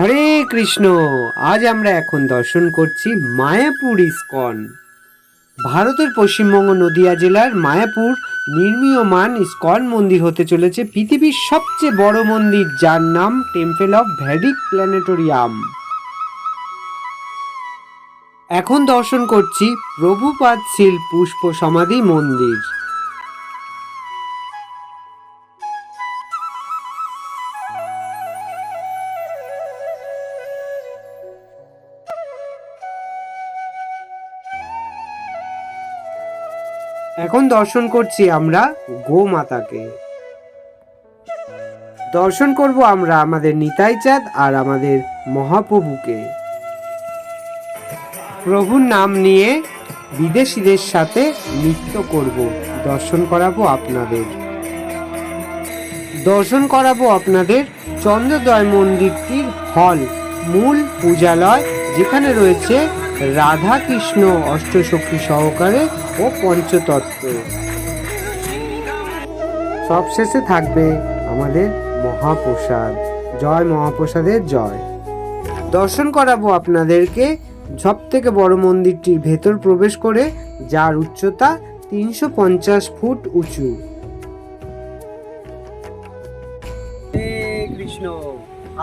হরে কৃষ্ণ। আজ আমরা এখন দর্শন করছি মায়াপুর ইস্কন। ভারতের পশ্চিমবঙ্গ নদিয়া জেলার মায়াপুর নির্মীয়মান ইস্কন মন্দির হতে চলেছে পৃথিবীর সবচেয়ে বড় মন্দির, যার নাম টেম্পেল অফ ভ্যাডিক প্ল্যানেটোরিয়াম। এখন দর্শন করছি প্রভুপাদ শিল পুষ্প সমাধি মন্দির। এখন দর্শন করছি আমরা গোমাতাকে। দর্শন করব আমরা আমাদের নিতাই চাঁদ আর আমাদের মহাপ্রভুকে। প্রভুর নাম নিয়ে বিদেশিদের সাথে নৃত্য করব, দর্শন করাবো আপনাদের। দর্শন করাবো আপনাদের চন্দ্রদয় মন্দিরটির হল, মূল পূজালয় যেখানে রয়েছে রাধা কৃষ্ণ অষ্টসখী সহকারে ও পঞ্চতত্ত্ব। সবশেষে থাকবে আমাদের মহাপ্রসাদ। জয় মহাপ্রসাদের জয়। দর্শন করাবো আপনাদেরকে সব থেকে বড় মন্দিরটির ভেতর প্রবেশ করে, যার উচ্চতা তিনশো পঞ্চাশ ফুট উঁচু। কৃষ্ণ,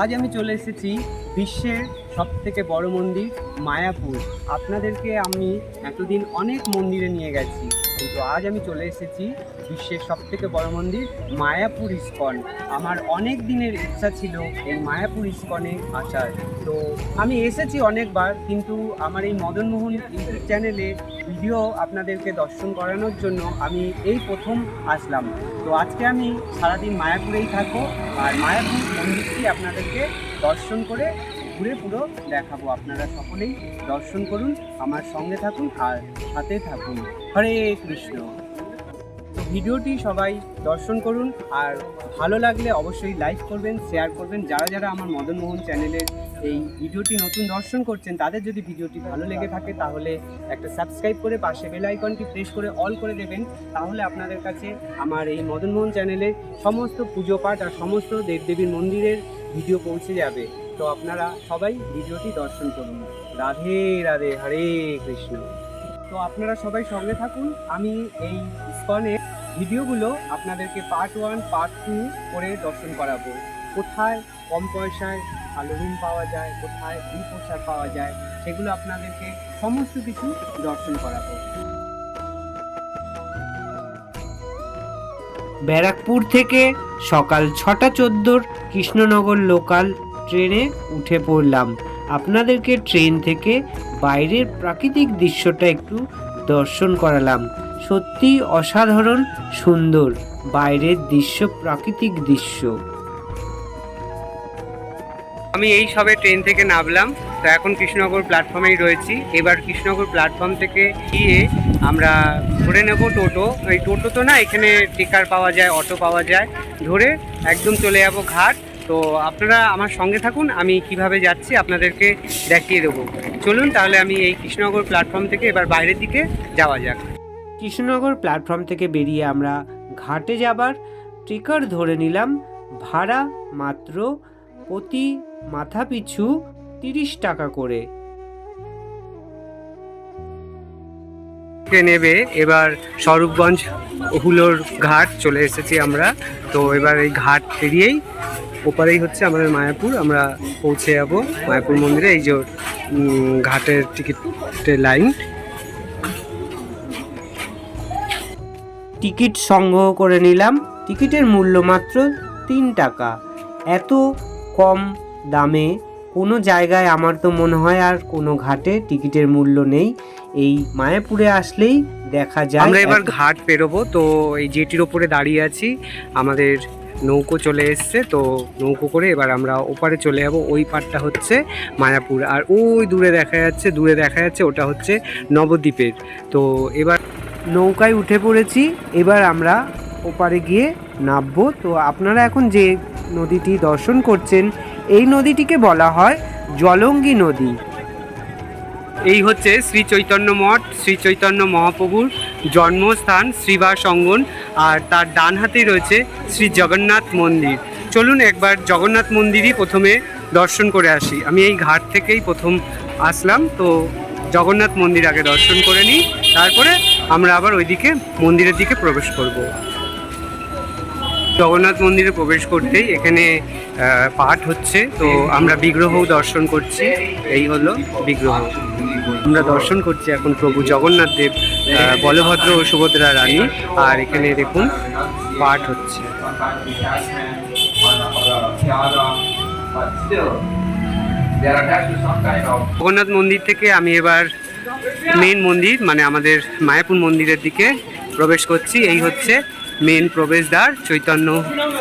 আজ আমি চলে এসেছি বিশ্বের সব থেকে বড় মন্দির মায়াপুর। আপনাদেরকে আমি এতদিন অনেক মন্দিরে নিয়ে গেছি, কিন্তু আজ আমি চলে এসেছি বিশ্বের সব থেকে বড় মন্দির মায়াপুর ইস্কন। আমার অনেক দিনের ইচ্ছা ছিল এই মায়াপুর ইস্কনে আসার। তো আমি এসেছি অনেকবার, কিন্তু আমার এই মদনমোহন ইউটিউব চ্যানেলে ভিডিও আপনাদেরকে দর্শন করানোর জন্য আমি এই প্রথম আসলাম। তো আজকে আমি সারাদিন মায়াপুরেই থাকব, আর মায়াপুর মন্দিরটি আপনাদেরকে দর্শন করে ঘুরে পুরো দেখাবো। আপনারা সকলেই দর্শন করুন, আমার সঙ্গে থাকুন আর সাথে থাকুন। হরে কৃষ্ণ। ভিডিওটি সবাই দর্শন করুন আর ভালো লাগলে অবশ্যই লাইক করবেন, শেয়ার করবেন। যারা যারা আমার মদনমোহন চ্যানেলের এই ভিডিওটি নতুন দর্শন করছেন, তাদের যদি ভিডিওটি ভালো লেগে থাকে তাহলে একটা সাবস্ক্রাইব করে পাশে বেল আইকনটি প্রেস করে অল করে দেবেন। তাহলে আপনাদের কাছে আমার এই মদনমোহন চ্যানেলের সমস্ত পুজো পাঠ আর সমস্ত দেবদেবীর মন্দিরের ভিডিও পৌঁছে যাবে। তো আপনারা সবাই ভিডিওটি দর্শন করুন। রাধে রাধে, হরে কৃষ্ণ। তো আপনারা সবাই সঙ্গে থাকুন। আমি এই ইস্কনে ভিডিওগুলো আপনাদেরকে পার্ট ওয়ান পার্ট টু করে দর্শন করাবো। কোথায় কম পয়সায় ভালো রুম পাওয়া যায়, কোথায় দুই পোশাক পাওয়া যায়, সেগুলো আপনাদেরকে সমস্ত কিছু দর্শন করাবো। ব্যারাকপুর থেকে সকাল ছটা চোদ্দোর কৃষ্ণনগর লোকাল ট্রেনে উঠে পড়লাম। আপনাদেরকে ট্রেন থেকে বাইরের প্রাকৃতিক দৃশ্যটা একটু দর্শন করালাম। সত্যি অসাধারণ, সুন্দর বাইরের দৃশ্য, প্রাকৃতিক দৃশ্য। আমি এই সবে ট্রেন থেকে নামলাম। তো এখন কৃষ্ণনগর প্ল্যাটফর্মেই রয়েছি। এবার কৃষ্ণনগর প্ল্যাটফর্ম থেকে গিয়ে আমরা ধরে নেব টোটো। এই টোটো তো না, এখানে টিকার পাওয়া যায়, অটো পাওয়া যায়। ধরে একদম চলে যাব ঘাট। তো আপনারা আমার সঙ্গে থাকুন আমি কীভাবে যাচ্ছি আপনাদেরকে দেখিয়ে দেবো। চলুন তাহলে আমি এই কৃষ্ণনগর প্ল্যাটফর্ম থেকে এবার বাইরের দিকে যাওয়া যাক। কৃষ্ণনগর প্ল্যাটফর্ম থেকে বেরিয়ে আমরা ঘাটে যাবার ট্রিকার ধরে নিলাম ভাড়া মাত্র প্রতি মাথা পিছু তিরিশ টাকা করে। নেবে? এবার স্বরূপগঞ্জ হুলোর ঘাট চলে এসেছি আমরা। তো এবার এই ঘাট পেরিয়েই ওপারেই হচ্ছে আমাদের মায়াপুর। আমরা পৌঁছে যাব মায়াপুর মন্দিরে এই যে ঘাটের টিকিটের লাইন। টিকিট সংগ্রহ করে নিলাম। টিকিটের মূল্য মাত্র তিন টাকা। এত কম দামে কোনো জায়গায় আমার তো মনে হয় আর কোনো ঘাটে টিকিটের মূল্য নেই। এই মায়াপুরে আসলেই দেখা যায় আমরা এবার ঘাট পেরোবো তো এই জেটির ওপরে দাঁড়িয়ে আছি। আমাদের নৌকো চলে এসছে, তো নৌকো করে এবার আমরা ওপারে চলে যাব। ওই পারটা হচ্ছে মায়াপুর। আর ওই দূরে দেখা যাচ্ছে, দূরে দেখা যাচ্ছে ওটা হচ্ছে নবদ্বীপের। তো এবার নৌকায় উঠে পড়েছি, এবার আমরা ওপারে গিয়ে নামবো। তো আপনারা এখন যে নদীটি দর্শন করছেন, এই নদীটিকে বলা হয় জলঙ্গি নদী। এই হচ্ছে শ্রী চৈতন্য মঠ। শ্রী চৈতন্য মহাপ্রভুর জন্মস্থান শ্রীবাস অঙ্গন। আর তার ডান হাতেই রয়েছে শ্রী জগন্নাথ মন্দির। চলুন একবার জগন্নাথ মন্দিরই প্রথমে দর্শন করে আসি। আমি এই ঘাট থেকেই প্রথম আসলাম, তো জগন্নাথ মন্দির আগে দর্শন করে নিই, তারপরে আমরা আবার ওইদিকে মন্দিরের দিকে প্রবেশ করব। জগন্নাথ মন্দিরে প্রবেশ করতেই এখানে পাঠ হচ্ছে। তো আমরা বিগ্রহও দর্শন করছি। এই হলো বিগ্রহ। আমরা দর্শন করছি এখন প্রভু জগন্নাথ দেব বলভদ্র ও সুভদ্রা রানী। আর এখানে দেখুন, পাঠ হচ্ছে। জগন্নাথ মন্দির থেকে আমি এবার মেন মন্দির মানে আমাদের মায়াপুর মন্দিরের দিকে প্রবেশ করছি। এই হচ্ছে মেন প্রবেশদ্বার চৈতন্য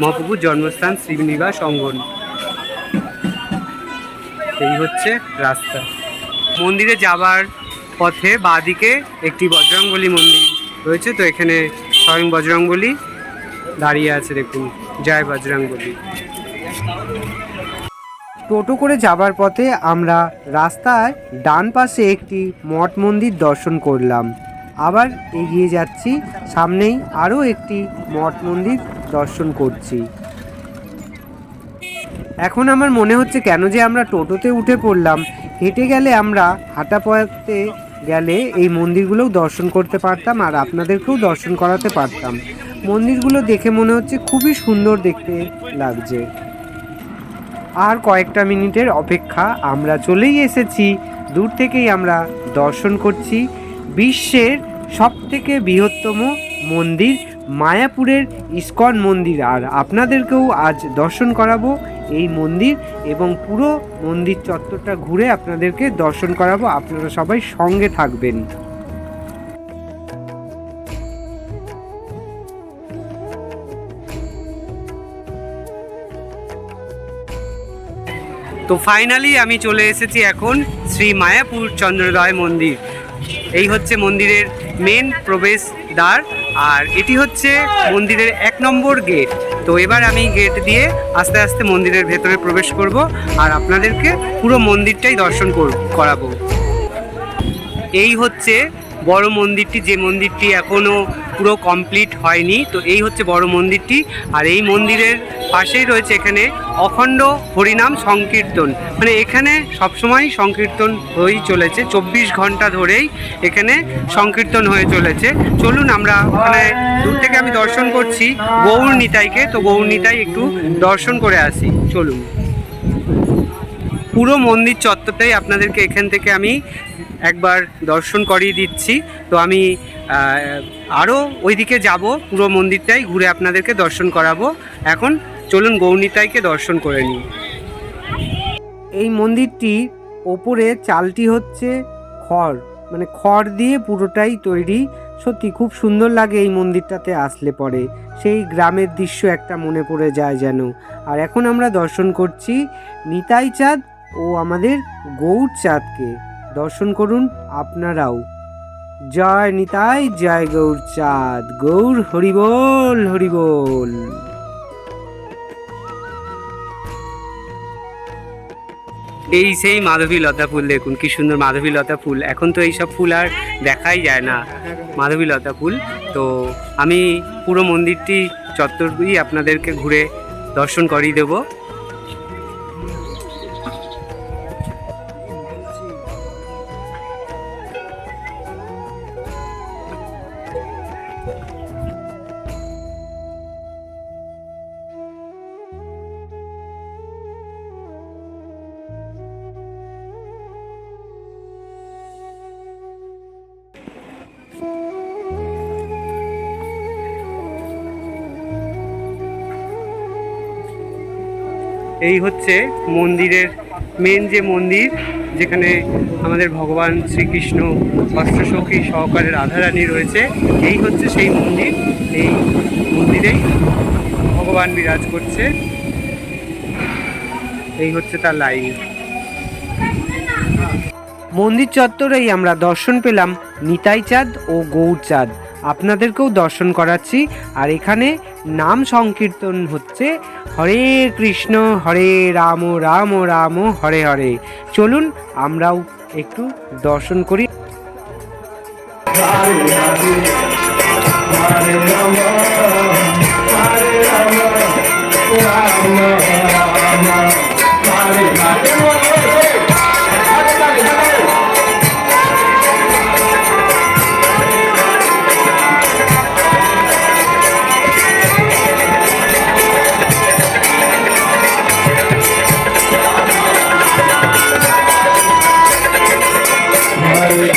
মহাপ্রভুর জন্মস্থান শ্রীনিবাস অঙ্গন। এই হচ্ছে রাস্তা। মন্দিরে যাবার পথে বাঁদিকে একটি বজরংবলী মন্দির রয়েছে, তো এখানে স্বয়ং বজরংবলী দাঁড়িয়ে আছে, দেখুন। জয় বজরংবলী। টোটো করে যাবার পথে আমরা রাস্তায় ডান পাশে একটি মঠ মন্দির দর্শন করলাম। আবার এগিয়ে যাচ্ছি। সামনেই আরও একটি মঠ মন্দির দর্শন করছি। এখন আমার মনে হচ্ছে কেন যে আমরা টোটোতে উঠে পড়লাম। হেঁটে গেলে আমরা হাঁটা পথে গেলে এই মন্দিরগুলোও দর্শন করতে পারতাম আর আপনাদেরকেও দর্শন করাতে পারতাম। মন্দিরগুলো দেখে মনে হচ্ছে খুবই সুন্দর দেখতে লাগছে। আর কয়েকটা মিনিটের অপেক্ষা আমরা চলেই এসেছি। দূর থেকেই আমরা দর্শন করছি। বিশ্বের সবথেকে বৃহত্তম মন্দির মায়াপুরের ইস্কন মন্দির। আর আপনাদেরকেও আজ দর্শন করাবো এই মন্দির এবং পুরো মন্দির চত্বরটা ঘুরে আপনাদেরকে দর্শন করাবো। আপনারা সবাই সঙ্গে থাকবেন। তো ফাইনালি আমি চলে এসেছি এখন শ্রী মায়াপুর চন্দ্রোদয় মন্দির। এই হচ্ছে মন্দিরের মেন প্রবেশ দ্বার আর এটি হচ্ছে মন্দিরের এক নম্বর গেট তো এবার আমি গেট দিয়ে আস্তে আস্তে মন্দিরের ভেতরে প্রবেশ করব আর আপনাদেরকে পুরো মন্দিরটাই দর্শন কর- করাবো। এই হচ্ছে বড় মন্দিরটি, যে মন্দিরটি এখনও পুরো কমপ্লিট হয়নি, তো এই হচ্ছে বড় মন্দিরটি। আর এই মন্দিরের পাশেই রয়েছে এখানে অখণ্ড হরিনাম সংকীর্তন। মানে এখানে সবসময় সংকীর্তন হয়েই চলেছে, চব্বিশ ঘণ্টা ধরেই এখানে সংকীর্তন হয়ে চলেছে। চলুন আমরা ওখানে দূর থেকে আমি দর্শন করছি গৌর নিতাইকে, তো গৌর নিতাই একটু দর্শন করে আসি, চলুন। পুরো মন্দির চত্বরটাই আপনাদেরকে এখান থেকে আমি একবার দর্শন করিয়ে দিচ্ছি। তো আমি আরও ওইদিকে যাব, পুরো মন্দিরটাই ঘুরে আপনাদেরকে দর্শন করাবো। এখন চলুন গৌনিতাইকে দর্শন করে নিই। এই মন্দিরটির ওপরে চালটি হচ্ছে খড়। মানে খড় দিয়ে পুরোটাই তৈরি। সত্যি খুব সুন্দর লাগে এই মন্দিরটাতে আসলে পরে। সেই গ্রামের দৃশ্য একটা মনে পড়ে যায় যেন। আর এখন আমরা দর্শন করছি নিতাই চাঁদ ও আমাদের গৌর চাঁদকে। দর্শন করুন আপনারাও। জয় নিতাই, জয় গৌর চাঁদ। গৌর হরিবোল হরিবোল। এই সেই মাধবী লতা ফুল দেখুন, কি সুন্দর মাধবী লতা ফুল। এখন তো এইসব ফুল আর দেখাই যায় না মাধবী লতা ফুল। তো আমি পুরো মন্দিরটি চত্বরই আপনাদেরকে ঘুরে দর্শন করিয়ে দেবো। এই হচ্ছে মন্দিরের মেন যে মন্দির, যেখানে আমাদের ভগবান শ্রীকৃষ্ণ অষ্টসখী সহকারে রাধারানী রয়েছে, এই হচ্ছে সেই মন্দির। এই মন্দিরেই ভগবান বিরাজ করছে। এই হচ্ছে তার লাইন মন্দির চত্বরেই আমরা দর্শন পেলাম নিতাই চাঁদ ও গৌর চাঁদ। আপনাদেরকেও দর্শন করাচ্ছি, আর এখানে নাম সংকীর্তন হচ্ছে হরে কৃষ্ণ হরে রাম রাম রাম হরে হরে। চলুন আমরাও একটু দর্শন করি। Hare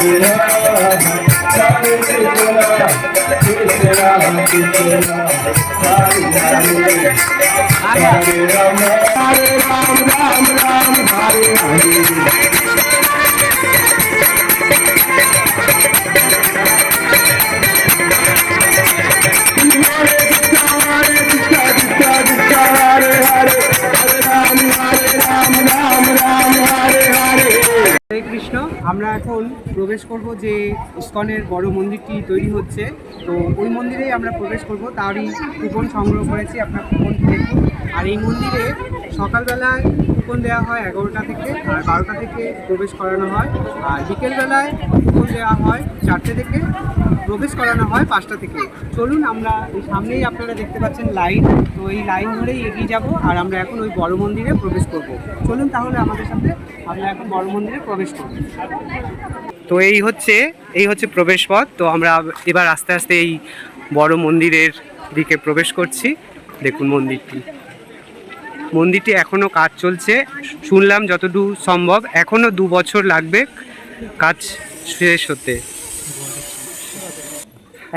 Hare Rama, Hare Ram Rama Ram Hare Hare. আমরা এখন প্রবেশ করব যে ইস্কনের বড় মন্দিরটি তৈরি হচ্ছে। তো ওই মন্দিরেই আমরা প্রবেশ করব। তারই কুপন সংগ্রহ করেছি, আপনার কুপন আর এই মন্দিরে সকালবেলায় কুপন দেওয়া হয় এগারোটা থেকে, আর বারোটা থেকে প্রবেশ করানো হয়। আর বিকেলবেলায় কুপন দেওয়া হয় চারটে থেকে, প্রবেশ করানো হয় পাঁচটা থেকে। চলুন আমরা এই সামনেই আপনারা দেখতে পাচ্ছেন লাইন। তো এই লাইন ধরেই এগিয়ে যাব, আর আমরা এখন ওই বড় মন্দিরে প্রবেশ করব। চলুন তাহলে আমাদের সাথে আমরা এখন বড় মন্দিরে প্রবেশ করব। তো এই হচ্ছে এই হচ্ছে প্রবেশ পথ। তো আমরা এবার আস্তে আস্তে এই বড় মন্দিরের দিকে প্রবেশ করছি। দেখুন মন্দিরটি। মন্দিরটি এখনও কাজ চলছে। শুনলাম যতদূর সম্ভব এখনও দু বছর লাগবে কাজ শেষ হতে।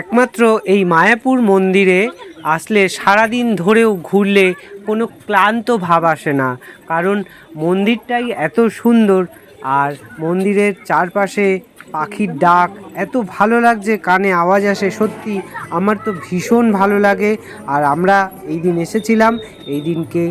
একমাত্র এই মায়াপুর মন্দিরে আসলে সারাদিন ধরেও ঘুরলে কোনো ক্লান্ত ভাব আসে না। কারণ মন্দিরটাই এত সুন্দর আর মন্দিরের চারপাশে পাখির ডাক এত ভালো লাগছে, কানে আওয়াজ আসে। সত্যি আমার তো ভীষণ ভালো লাগে। আর আমরা এই দিন এসেছিলাম। এই দিনকে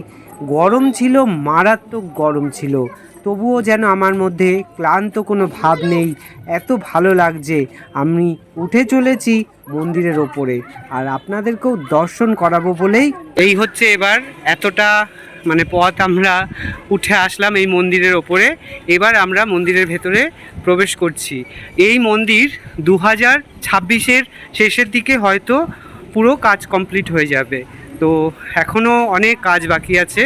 গরম ছিল, মারাত্মক গরম ছিল। তবুও যেন আমার মধ্যে ক্লান্ত কোনো ভাব নেই, এত ভালো লাগছে। আমি উঠে চলেছি মন্দিরের ওপরে, আর আপনাদেরকেও দর্শন করাবো বলেই। এই হচ্ছে এবার এতটা মানে পথ আমরা উঠে আসলাম এই মন্দিরের ওপরে। এবার আমরা মন্দিরের ভেতরে প্রবেশ করছি। এই মন্দির দু হাজার ছাব্বিশের শেষের দিকে হয়তো পুরো কাজ কমপ্লিট হয়ে যাবে। তো এখনও অনেক কাজ বাকি আছে।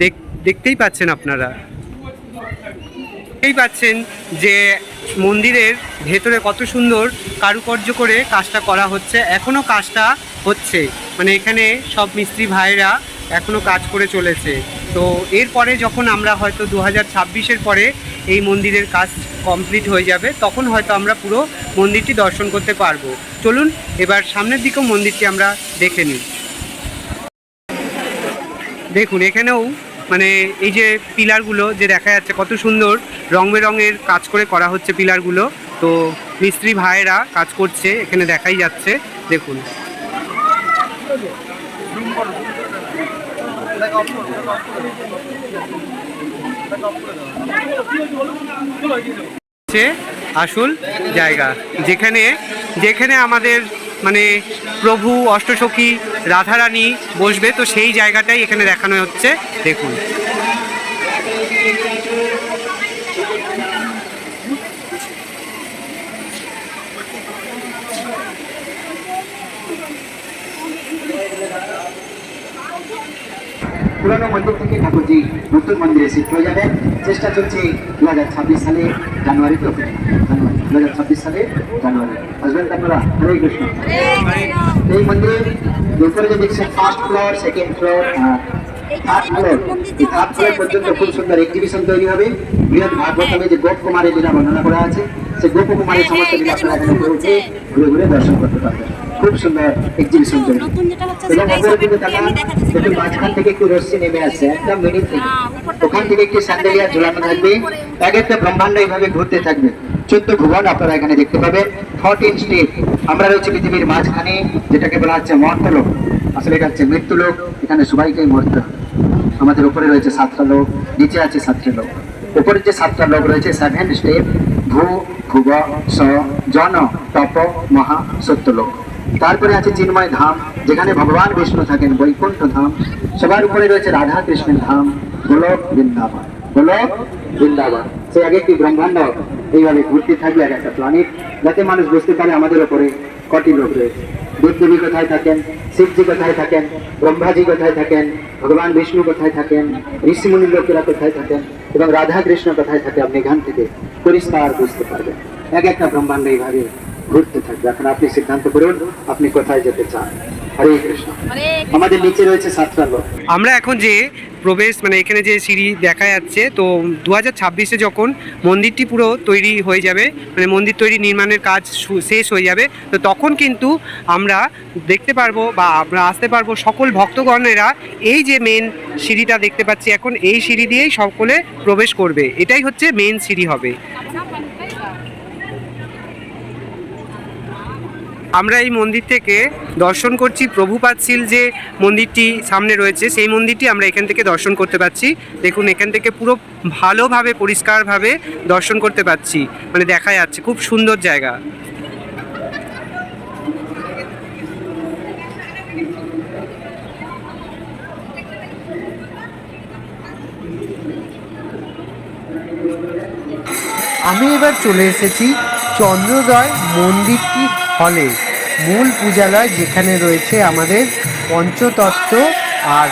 দেখ, দেখতেই পাচ্ছেন আপনারা। দেখতেই পাচ্ছেন যে মন্দিরের ভেতরে কত সুন্দর কারুকার্য করে কাজটা করা হচ্ছে এখনও কাজটা হচ্ছে। মানে এখানে সব মিস্ত্রি ভাইরা এখনও কাজ করে চলেছে। তো এরপরে যখন আমরা হয়তো দু হাজার পরে এই মন্দিরের কাজ কমপ্লিট হয়ে যাবে, তখন হয়তো আমরা পুরো মন্দিরটি দর্শন করতে পারব। চলুন, এবার সামনের দিকেও মন্দিরটি আমরা দেখে নিই। দেখুন, এখানেও মানে এই যে পিলারগুলো যে দেখা যাচ্ছে কত সুন্দর রং বেরঙের কাজ করে করা হচ্ছে পিলারগুলো, তো মিস্ত্রি ভাইয়েরা কাজ করছে, এখানে দেখাই যাচ্ছে, দেখুন। আসল জায়গা, যেখানে যেখানে আমাদের মানে প্রভু, অষ্টসখী, রাধারানী বসবে, তো সেই জায়গাটাই এখানে দেখানো হচ্ছে। দেখুন। পুরানো মন্দির থেকে ঠাকুরজি নতুন মন্দিরে শিফট হয়ে যাবেন। চেষ্টা চলছে দু হাজার ছাব্বিশ সালে জানুয়ারি দু হাজার ছাব্বিশ সালে জানুয়ারি। তো আপনারা? হরে কৃষ্ণ। এই মন্দিরের উপরে যে দেখছেন first floor second floor floor পর্যন্ত খুব সুন্দর তৈরি হবে। বৃহৎ যে গোপ কুমারের বর্ণনা করা আছে, সেই গোপ কুমারের সমস্ত ঘুরে ঘুরে দর্শন করতে পারবেন। খুব সুন্দর এক্সিবিশন চলছে হচ্ছে এবং দিকে তাকান দেখুন মাঝখান থেকে একটু রশ্মি নেমে আসছে একদম মিনিট থেকে। ওখান থেকে একটি স্যান্ডেলিয়া ঝুলানো থাকবে। এক একটা ব্রহ্মাণ্ড এইভাবে ঘুরতে থাকবে। চোদ্দ ভুবন আপনারা এখানে দেখতে পাবেন। ফোরটিন স্টেট আমরা রয়েছে পৃথিবীর মাঝখানে যেটাকে বলা হচ্ছে মর্তলোক। আসলে এটা হচ্ছে মৃত্যুলোক। এখানে সবাইকেই মরতে হবে। আমাদের উপরে রয়েছে সাতটা লোক নিচে আছে সাতটা লোক উপরে যে সাতটা লোক রয়েছে সেভেন স্টেপ ভূ ভুব স জন তপ মহা সত্য লোক তারপরে আছে চিন্ময় ধাম, যেখানে ভগবান বিষ্ণু থাকেন, বৈকুণ্ঠ ধাম। সবার উপরে রয়েছে রাধা কৃষ্ণের ধাম, গোলক বৃন্দাবন। গোলক বৃন্দাবন। সেই আগে একটি ব্রহ্মাণ্ড, এইভাবে ঘুরতে থাকবে এক একটা প্ল্যানেট যাতে মানুষ বুঝতে পারে আমাদের ওপরে কটি লোক রয়েছে। দেবদেবী কোথায় থাকেন? শিবজি কোথায় থাকেন? ব্রহ্মাজি কোথায় থাকেন? ভগবান বিষ্ণু কোথায় থাকেন? ঋষিমুনি লোকেরা কোথায় থাকেন? এবং রাধা কৃষ্ণ কোথায় থাকে? আপনি এখান থেকে পরিষ্কার বুঝতে পারবেন। এক একটা ব্রহ্মাণ্ড এইভাবে ঘুরতে থাকবে। এখন আপনি সিদ্ধান্ত করুন আপনি কোথায় যেতে চান। হরে কৃষ্ণ। আমাদের নিচে রয়েছে সাতটা লোক। আমরা এখন যে প্রবেশ মানে এখানে যে সিঁড়ি দেখা যাচ্ছে তো দু হাজার ছাব্বিশে যখন মন্দিরটি পুরো তৈরি হয়ে যাবে মানে মন্দির তৈরি নির্মাণের কাজ শেষ হয়ে যাবে তো তখন কিন্তু আমরা দেখতে পারব বা আমরা আসতে পারব সকল ভক্তগণেরা এই যে মেন সিঁড়িটা দেখতে পাচ্ছি এখন এই সিঁড়ি দিয়েই সকলে প্রবেশ করবে। এটাই হচ্ছে মেন সিঁড়ি হবে। আমরা এই মন্দির থেকে দর্শন করছি। প্রভুপাতশীল যে মন্দিরটি সামনে রয়েছে, সেই মন্দিরটি আমরা এখান থেকে দর্শন করতে পাচ্ছি। দেখুন, এখান থেকে পুরো ভালোভাবে, পরিষ্কারভাবে দর্শন করতে পাচ্ছি। মানে দেখা যাচ্ছে, খুব সুন্দর জায়গা। আমি এবার চলে এসেছি চন্দ্রোদয় মন্দিরটি হলে মূল পূজালয় যেখানে রয়েছে আমাদের পঞ্চতত্ত্ব আর